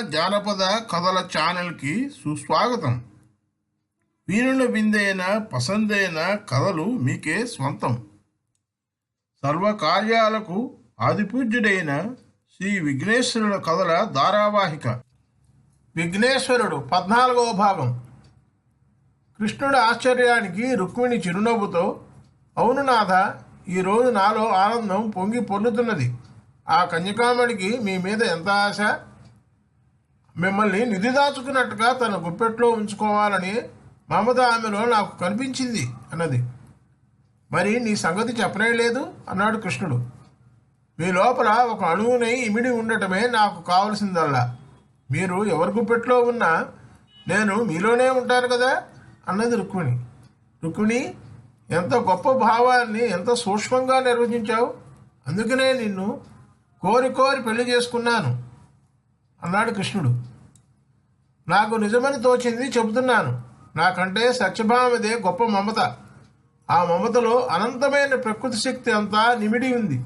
జానపద కథల ఛానల్కి సుస్వాగతం. వీరుల విందైన పసందైన కథలు మీకే స్వంతం. సర్వకార్యాలకు ఆదిపూజ్యుడైన శ్రీ విఘ్నేశ్వరుల కథల ధారావాహిక. విఘ్నేశ్వరుడు పద్నాలుగవ భాగం. కృష్ణుడు ఆశ్చర్యానికి రుక్మిణి చిరునవ్వుతో అవును నాథ ఈరోజు నాలో ఆనందం పొంగి పొర్లుతున్నది. ఆ కన్యకామణికి మీ మీద ఎంత ఆశ? మిమ్మల్ని నిధి దాచుకున్నట్టుగా తన గుప్పెట్లో ఉంచుకోవాలని మమత ఆమెలో నాకు కనిపించింది అన్నది. మరి నీ సంగతి చెప్పనే లేదు అన్నాడు కృష్ణుడు. మీ లోపల ఒక అణువునై ఇమిడి ఉండటమే నాకు కావలసిందల్లా. మీరు ఎవరి గుప్పెట్లో ఉన్నా నేను మీలోనే ఉంటాను కదా అన్నది రుక్మిణి. రుక్మిణి ఎంత గొప్ప భావాన్ని ఎంత సూక్ష్మంగా నిర్వచించావు. అందుకనే నిన్ను కోరి కోరి పెళ్ళి చేసుకున్నాను. అన్నాడు కృష్ణుడు. నాకు నిజమని తోచింది చెబుతున్నాను. నాకంటే సత్యభామదే గొప్ప మమత. ఆ మమతలో అనంతమైన ప్రకృతి శక్తి అంతా నిమిడి ఉంది.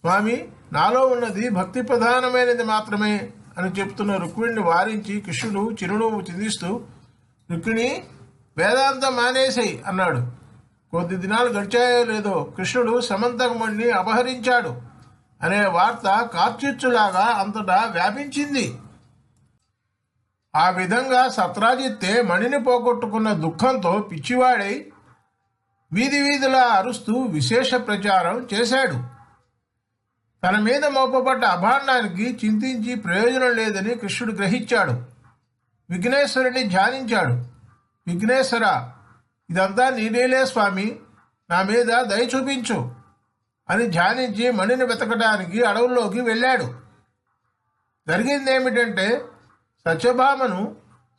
స్వామి నాలో ఉన్నది భక్తి ప్రధానమైనది మాత్రమే అని చెప్తున్న రుక్మిణిని వారించి కృష్ణుడు చిరునవ్వు చిందిస్తూ రుక్మిణి వేదాంతం మానేసేయి అన్నాడు. కొద్ది దినాలు గడిచాయో లేదో కృష్ణుడు సమంతకమణ్ణి అపహరించాడు. అనే వార్త కార్చిచ్చులాగా అంతటా వ్యాపించింది. ఆ విధంగా సత్రాజిత్తే మణిని పోగొట్టుకున్న దుఃఖంతో పిచ్చివాడై వీధి వీధిలా అరుస్తూ విశేష ప్రచారం చేశాడు. తన మీద మోపబడ్డ అభాండానికి చింతించి ప్రయోజనం లేదని కృష్ణుడు గ్రహించాడు. విఘ్నేశ్వరుని ధ్యానించాడు. విఘ్నేశ్వర ఇదంతా నీడేలే స్వామి నా మీద దయ చూపించు. అని ధ్యానించి మణిని వెతకడానికి అడవుల్లోకి వెళ్ళాడు. జరిగింది ఏమిటంటే సత్యభామను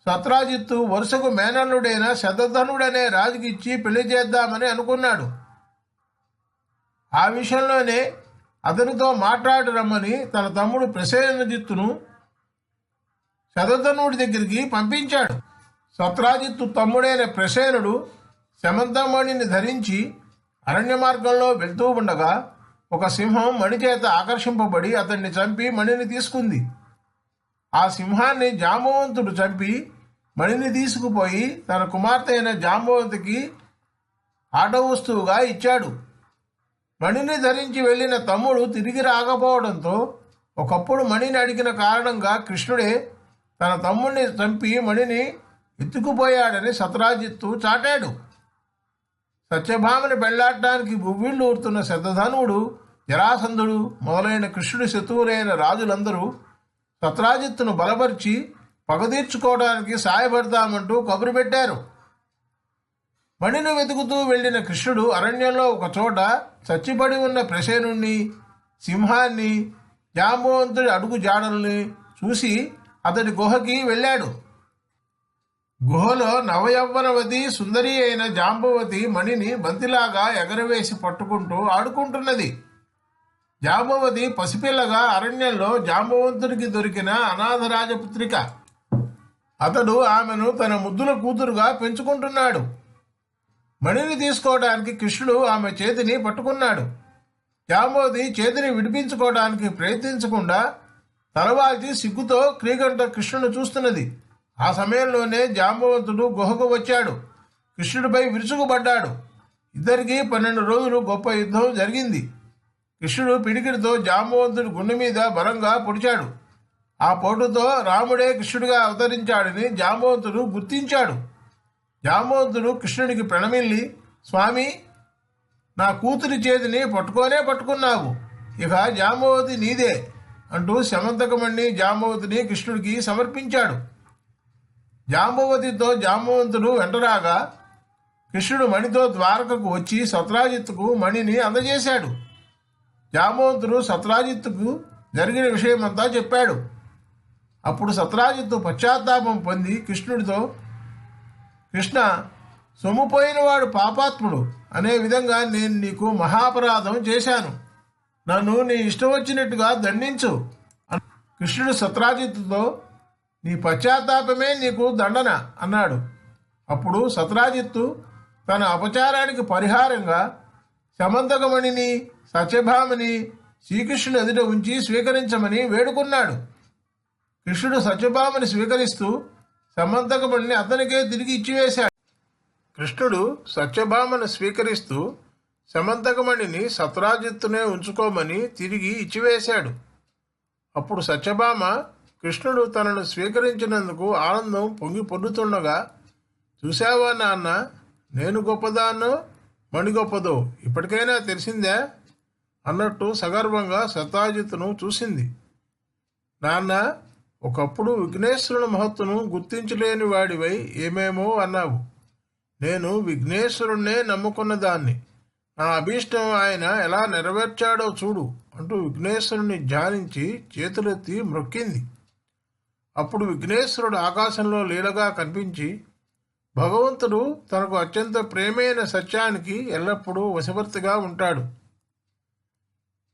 సత్రాజిత్తు వరుసకు మేనల్లుడైన శతధనుడనే రాజుకిచ్చి పెళ్ళి చేద్దామని అనుకున్నాడు. ఆ విషయంలోనే అతనితో మాట్లాడరమ్మని తన తమ్ముడు ప్రసేనజిత్తును శతధనుడి దగ్గరికి పంపించాడు. సత్రాజిత్తు తమ్ముడైన ప్రసేనుడు శమంతమణిని ధరించి అరణ్య మార్గంలో వెళ్తూ ఉండగా ఒక సింహం మణి చేత ఆకర్షింపబడి అతన్ని చంపి మణిని తీసుకుంది. ఆ సింహాన్ని జాంబవంతుడు చంపి మణిని తీసుకుపోయి తన కుమార్తె అయిన జాంబవంతికి ఆట వస్తువుగా ఇచ్చాడు. మణిని ధరించి వెళ్ళిన తమ్ముడు తిరిగి రాకపోవడంతో ఒకప్పుడు మణిని అడిగిన కారణంగా కృష్ణుడే తన తమ్ముడిని చంపి మణిని ఎత్తుకుపోయాడని సత్రాజిత్తు చాటాడు. సత్యభామని పెళ్ళాడటానికి బువ్విళ్ళు ఊరుతున్న శతధనువుడు జరాసంధుడు మొదలైన కృష్ణుడి శత్రువులైన రాజులందరూ సత్రాజిత్తును బలపరిచి పగదీర్చుకోవడానికి సాయపడతామంటూ కబురు పెట్టారు. మణిని వెతుకుతూ వెళ్ళిన కృష్ణుడు అరణ్యంలో ఒక చోట చచ్చిపడి ఉన్న ప్రసేనుణ్ణి సింహాన్ని జాంబవంతుడి అడుగు జాడల్ని చూసి అతడి గుహకి వెళ్ళాడు. గుహలో నవయవ్వనవతి సుందరి అయిన జాంబవతి మణిని బంతిలాగా ఎగరవేసి పట్టుకుంటూ ఆడుకుంటున్నది. జాంబవతి పసిపిల్లగా అరణ్యంలో జాంబవంతుడికి దొరికిన అనాథరాజపుత్రిక అతడు ఆమెను తన ముద్దుల కూతురుగా పెంచుకుంటున్నాడు. మణిని తీసుకోవడానికి కృష్ణుడు ఆమె చేతిని పట్టుకున్నాడు. జాంబవతి చేతిని విడిపించుకోవడానికి ప్రయత్నించకుండా తలవాల్చి సిగ్గుతో క్రీగంట కృష్ణుని చూస్తున్నది. ఆ సమయంలోనే జాంబవంతుడు గుహకు వచ్చాడు. కృష్ణుడిపై విరుచుకుపడ్డాడు. ఇద్దరికి పన్నెండు రోజులు గొప్ప యుద్ధం జరిగింది. కృష్ణుడు పిడికిడితో జాంబవంతుడి గుండె మీద బలంగా పొడిచాడు. ఆ పోటుతో రాముడే కృష్ణుడిగా అవతరించాడని జాంబవంతుడు గుర్తించాడు. జాంబవంతుడు కృష్ణుడికి ప్రణమిల్లి స్వామి నా కూతురి చేతిని పట్టుకోనే పట్టుకున్నావు. ఇక జాంబవతి నీదే అంటూ శమంతకమణి జాంబవతిని కృష్ణుడికి సమర్పించాడు. జాంబవతితో జాంబవంతుడు వెంటరాగా కృష్ణుడు మణితో ద్వారకకు వచ్చి సత్రాజిత్తుకు మణిని అందజేశాడు. జాంబవంతుడు సత్రాజిత్తుకు జరిగిన విషయమంతా చెప్పాడు. అప్పుడు సత్రాజిత్తు పశ్చాత్తాపం పొంది కృష్ణుడితో కృష్ణ సొమ్ముపోయినవాడు పాపాత్ముడు. అనే విధంగా నేను నీకు మహాపరాధం చేశాను. నన్ను నీ ఇష్టం వచ్చినట్టుగా దండించు. కృష్ణుడు సత్రాజిత్తుతో నీ పశ్చాత్తాపమే నీకు దండన అన్నాడు. అప్పుడు సత్రాజిత్తు తన అపచారానికి పరిహారంగా సమంతకమణిని సత్యభామని శ్రీకృష్ణుని ఎదుట ఉంచి స్వీకరించమని వేడుకున్నాడు. కృష్ణుడు సత్యభామని స్వీకరిస్తూ సమంతకమణిని అతనికే తిరిగి ఇచ్చివేశాడు. కృష్ణుడు సత్యభామను స్వీకరిస్తూ సమంతకమణిని సత్రాజిత్తునే ఉంచుకోమని తిరిగి ఇచ్చివేశాడు. అప్పుడు సత్యభామ కృష్ణుడు తనను స్వీకరించినందుకు ఆనందం పొంగి పొర్లుతుండగా చూశావా నాన్న నేను గొప్పదాను మణి గొప్పదో? ఇప్పటికైనా తెలిసిందే? అన్నట్టు సగర్వంగా శతాజిత్ను చూసింది. నాన్న ఒకప్పుడు విఘ్నేశ్వరుని మహత్తును గుర్తించలేని వాడివై ఏమేమో అన్నావు. నేను విఘ్నేశ్వరుణ్ణే నమ్ముకున్న దాన్ని నా అభీష్టం ఆయన ఎలా నెరవేర్చాడో చూడు అంటూ విఘ్నేశ్వరుని ధ్యానించి చేతులెత్తి మ్రొక్కింది. అప్పుడు విఘ్నేశ్వరుడు ఆకాశంలో లీలగా కనిపించి భగవంతుడు తనకు అత్యంత ప్రేమైన సత్యానికి ఎల్లప్పుడూ వశవర్తిగా ఉంటాడు.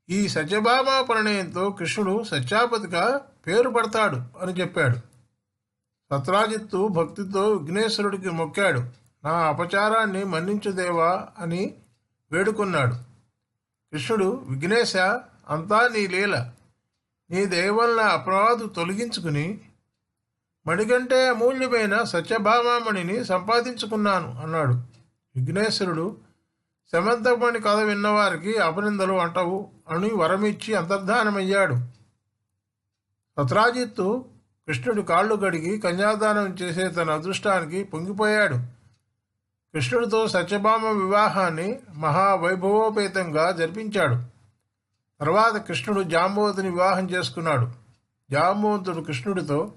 ఈ సత్యభామ పరిణయంతో కృష్ణుడు సత్యాపతిగా పేరు పడతాడు అని చెప్పాడు. సత్రాజిత్తు భక్తితో విఘ్నేశ్వరుడికి మొక్కాడు. నా అపచారాన్ని మన్నించుదేవా అని వేడుకున్నాడు. కృష్ణుడు విఘ్నేశ అంతా నీ లీల. నీ దైవంల అపరాధు తొలగించుకుని మణికంటే అమూల్యమైన సత్యభామామణిని సంపాదించుకున్నాను అన్నాడు. విఘ్నేశ్వరుడు శమంతమణి కథ విన్నవారికి అపనిందలు అంటవు అని వరమిచ్చి అంతర్ధానమయ్యాడు. సత్రాజిత్తు కృష్ణుడి కాళ్ళు గడిగి కన్యాదానం చేసే తన అదృష్టానికి పొంగిపోయాడు. కృష్ణుడితో సత్యభామ వివాహాన్ని మహావైభవోపేతంగా జరిపించాడు. తర్వాత కృష్ణుడు జాంబవతిని వివాహం చేసుకున్నాడు. జాంబవంతుడు కృష్ణుడితో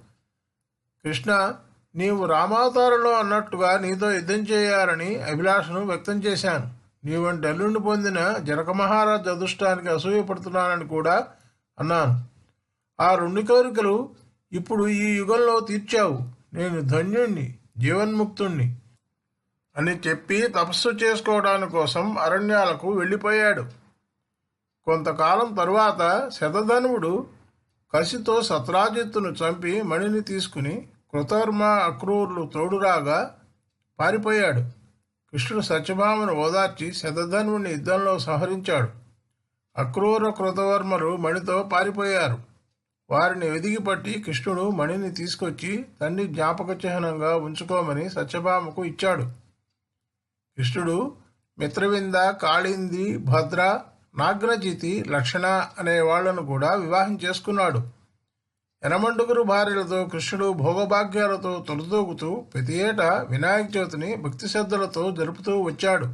కృష్ణ నీవు రామావతారంలో అన్నట్టుగా నీతో యుద్ధం చేయాలని అభిలాషను వ్యక్తం చేశాను. నీవంటి అల్లుండి పొందిన జనక మహారాజు అదృష్టానికి అసూయపడుతున్నానని కూడా అన్నాను. ఆ రెండు కోరికలు ఇప్పుడు ఈ యుగంలో తీర్చావు. నేను ధన్యుణ్ణి జీవన్ముక్తుణ్ణి అని చెప్పి తపస్సు చేసుకోవడానికి కోసం అరణ్యాలకు వెళ్ళిపోయాడు. కొంతకాలం తరువాత శతధనువుడు కసితో సత్రాజిత్తును చంపి మణిని తీసుకుని కృతవర్మ అక్రూరులు తోడురాగా పారిపోయాడు. కృష్ణుడు సత్యభామను ఓదార్చి శతధనువుని యుద్ధంలో సంహరించాడు. అక్రూర కృతవర్మలు మణితో పారిపోయారు. వారిని వెదిగి పట్టి కృష్ణుడు మణిని తీసుకొచ్చి తండ్రి జ్ఞాపక చిహ్నంగా ఉంచుకోమని సత్యభామకు ఇచ్చాడు. కృష్ణుడు మిత్రవింద కాళింది భద్ర నాగ్నజితి లక్షణ అనే వాళ్ళను కూడా వివాహం చేసుకున్నాడు. ఎనమండుగురు భార్యలతో కృష్ణుడు భోగభాగ్యాలతో తొలదూగుతూ ప్రతి ఏటా వినాయక చవితిని భక్తి శ్రద్ధలతో జరుపుతూ వచ్చాడు.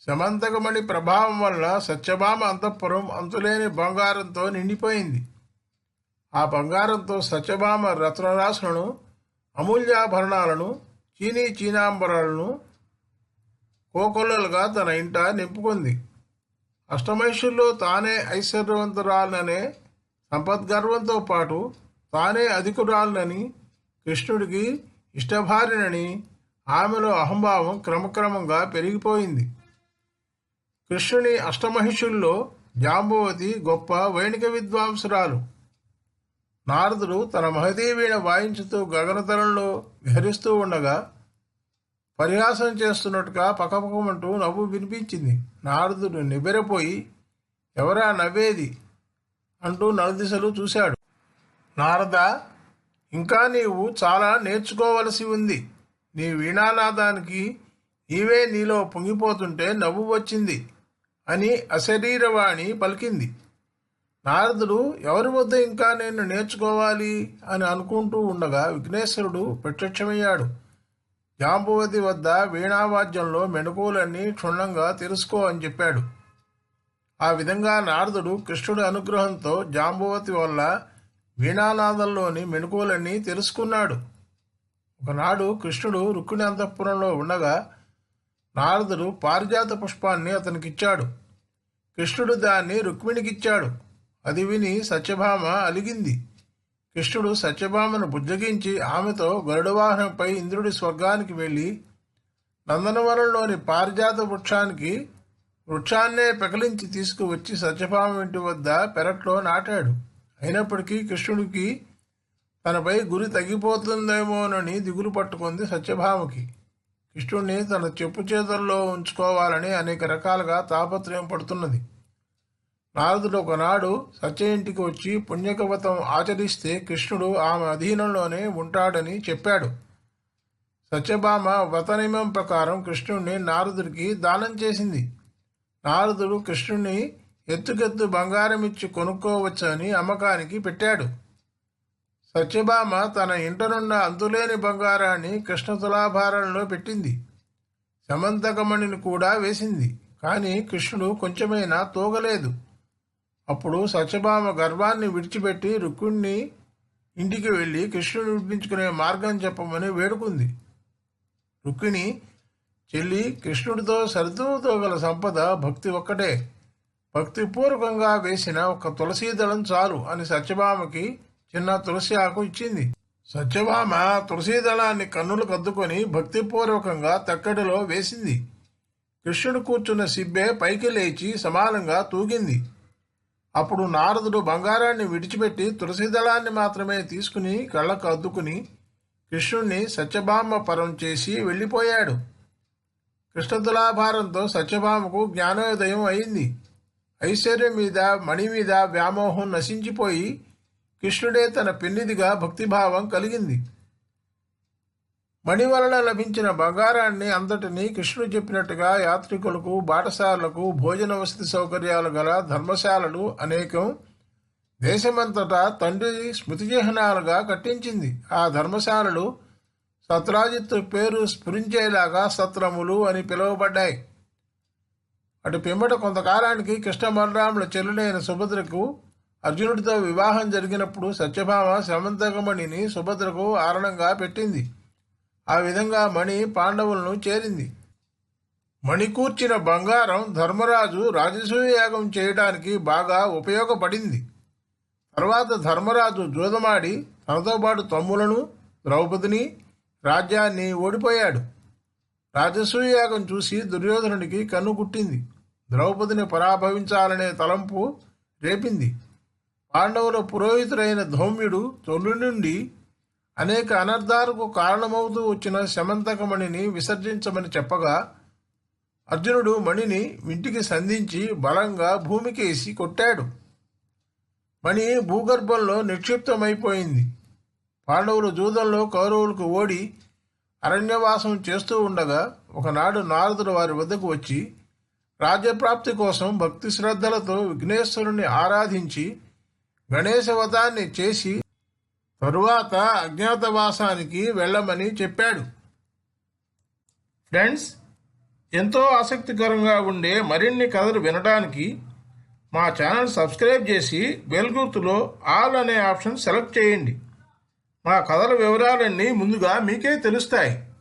సమంతకమణి ప్రభావం వల్ల సత్యభామ అంతఃపురం అంతులేని బంగారంతో నిండిపోయింది. ఆ బంగారంతో సత్యభామ రత్నరాశులను అమూల్యాభరణాలను చీనీ చీనాంబరాలను కోకొల్లలుగా తన ఇంట నింపుకుంది. అష్టమైషుల్లో తానే ఐశ్వర్యవంతురాలననే సంపద్గర్వంతో పాటు తానే అధికురాలనని కృష్ణుడికి ఇష్టభార్యనని ఆమెలో అహంభావం క్రమక్రమంగా పెరిగిపోయింది. కృష్ణుని అష్టమహిషుల్లో జాంబవతి గొప్ప వైణిక విద్వాంసురాలు. నారదుడు తన మహతీవీణ వాయించుతూ గగనతలంలో విహరిస్తూ ఉండగా పరిహాసం చేస్తున్నట్టుగా పకపకమంటూ నవ్వు వినిపించింది. నారదుడు నిబెరపోయి ఎవరా నవ్వేది? అంటూ నలుదిశలు చూశాడు. నారద ఇంకా నీవు చాలా నేర్చుకోవలసి ఉంది. నీ వీణానాదానికి నీవే నీలో పొంగిపోతుంటే నవ్వు వచ్చింది అని అశరీరవాణి పలికింది. నారదుడు ఎవరి వద్ద ఇంకా నేను నేర్చుకోవాలి అని అనుకుంటూ ఉండగా విఘ్నేశ్వరుడు ప్రత్యక్షమయ్యాడు. జాంబువతి వద్ద వీణావాద్యంలో మెణుకులన్నీ క్షుణ్ణంగా తెలుసుకో అని చెప్పాడు. ఆ విధంగా నారదుడు కృష్ణుడి అనుగ్రహంతో జాంబువతి వల్ల వీణానాదంలోని మెణుకులన్నీ తెలుసుకున్నాడు. ఒకనాడు కృష్ణుడు రుక్కుని అంతఃపురంలో ఉండగా నారదుడు పారిజాత పుష్పాన్ని అతనికిచ్చాడు. కృష్ణుడు దాన్ని రుక్మిణికిచ్చాడు. అది విని సత్యభామ అలిగింది. కృష్ణుడు సత్యభామను బుజ్జగించి ఆమెతో గరుడవాహనంపై ఇంద్రుడి స్వర్గానికి వెళ్ళి నందనవనంలోని పారిజాత వృక్షానికి వృక్షాన్నే పెకలించి తీసుకువచ్చి సత్యభామ ఇంటి వద్ద పెరట్లో నాటాడు. అయినప్పటికీ కృష్ణుడికి తనపై గురి తగ్గిపోతుందేమోనని దిగులు పట్టుకుంది సత్యభామకి. కృష్ణుడిని తన చెప్పు చేతుల్లో ఉంచుకోవాలని అనేక రకాలుగా తాపత్రయం పడుతున్నది. నారదుడు ఒకనాడు సత్య ఇంటికి వచ్చి పుణ్యకవతం ఆచరిస్తే కృష్ణుడు ఆమె అధీనంలోనే ఉంటాడని చెప్పాడు. సత్యభామ వ్రతనియమం ప్రకారం కృష్ణుడిని నారదుడికి దానం చేసింది. నారదుడు కృష్ణుడిని ఎత్తుకెత్తు బంగారం ఇచ్చి కొనుక్కోవచ్చని అమ్మకానికి పెట్టాడు. సత్యభామ తన ఇంటనున్న అంతులేని బంగారాన్ని కృష్ణ తులాభారంలో పెట్టింది. సమంతకమణిని కూడా వేసింది. కానీ కృష్ణుడు కొంచెమైనా తోగలేదు. అప్పుడు సత్యభామ గర్వాన్ని విడిచిపెట్టి రుక్మిణ్ణి ఇంటికి వెళ్ళి కృష్ణుడు విడిపించుకునే మార్గం చెప్పమని వేడుకుంది. రుక్మిణి చెల్లి కృష్ణుడితో సరితూతో గల సంపద భక్తి ఒక్కటే. భక్తిపూర్వకంగా వేసిన ఒక తులసీ దళం చాలు అని సత్యభామకి చిన్న తులసి ఆకు ఇచ్చింది. సత్యభామ తులసీ దళాన్ని కన్నులు కద్దుకొని భక్తిపూర్వకంగా తక్కడిలో వేసింది. కృష్ణుడు కూర్చున్న సిబ్బే పైకి లేచి సమానంగా తూగింది. అప్పుడు నారదుడు బంగారాన్ని విడిచిపెట్టి తులసి దళాన్ని మాత్రమే తీసుకుని కళ్ళకు అద్దుకుని కృష్ణుణ్ణి సత్యభామ పరం చేసి వెళ్ళిపోయాడు. కృష్ణతులాభారంతో సత్యభామకు జ్ఞానోదయం అయింది. ఐశ్వర్యం మీద మణి మీద వ్యామోహం నశించిపోయి కృష్ణుడే తన పెన్నిదిగా భక్తిభావం కలిగింది. మణి వలన లభించిన బంగారాన్ని అంతటినీ కృష్ణుడు చెప్పినట్టుగా యాత్రికులకు బాటసారులకు భోజన వసతి సౌకర్యాలు గల ధర్మశాలలు అనేకం దేశమంతటా తండ్రి స్మృతి చిహ్నాలుగా కట్టించింది. ఆ ధర్మశాలలు సత్రాజిత్తు పేరు స్ఫురించేలాగా సత్రములు అని పిలువబడ్డాయి. అటు పిమ్మట కొంతకాలానికి కృష్ణ బలరాముల చెల్లుడైన సుభద్రకు అర్జునుడితో వివాహం జరిగినప్పుడు సత్యభామ శమంతకమణిని సుభద్రకు ఆరణంగా పెట్టింది. ఆ విధంగా మణి పాండవులను చేరింది. మణికూర్చిన బంగారం ధర్మరాజు రాజసూయ యాగం చేయడానికి బాగా ఉపయోగపడింది. తర్వాత ధర్మరాజు జూదమాడి తనతో పాటు తమ్ములను ద్రౌపదిని రాజ్యాన్ని ఓడిపోయాడు. రాజసూయాగం చూసి దుర్యోధనుడికి కన్ను కుట్టింది. ద్రౌపదిని పరాభవించాలనే తలంపు రేపింది. పాండవుల పురోహితుడైన ధౌమ్యుడు తొలి నుండి అనేక అనర్థాలకు కారణమవుతూ వచ్చిన శమంతకమణిని విసర్జించమని చెప్పగా అర్జునుడు మణిని ఇంటికి సంధించి బలంగా భూమికేసి కొట్టాడు. మణి భూగర్భంలో నిక్షిప్తమైపోయింది. పాండవులు జూదంలో కౌరవులకు ఓడి అరణ్యవాసం చేస్తూ ఉండగా ఒకనాడు నారదుడు వారి వద్దకు వచ్చి రాజ్యప్రాప్తి కోసం భక్తి శ్రద్ధలతో విఘ్నేశ్వరుని ఆరాధించి గణేశవతాన్ని చేసి తరువాత అజ్ఞాతవాసానికి వెళ్ళమని చెప్పాడు. ఫ్రెండ్స్ ఎంతో ఆసక్తికరంగా ఉండే మరిన్ని కథలు వినడానికి మా ఛానల్ సబ్స్క్రైబ్ చేసి బెల్ గుర్తులో ఆల్ అనే ఆప్షన్ సెలెక్ట్ చేయండి. మా కథల వివరాలన్నీ ముందుగా మీకే తెలుస్తాయి.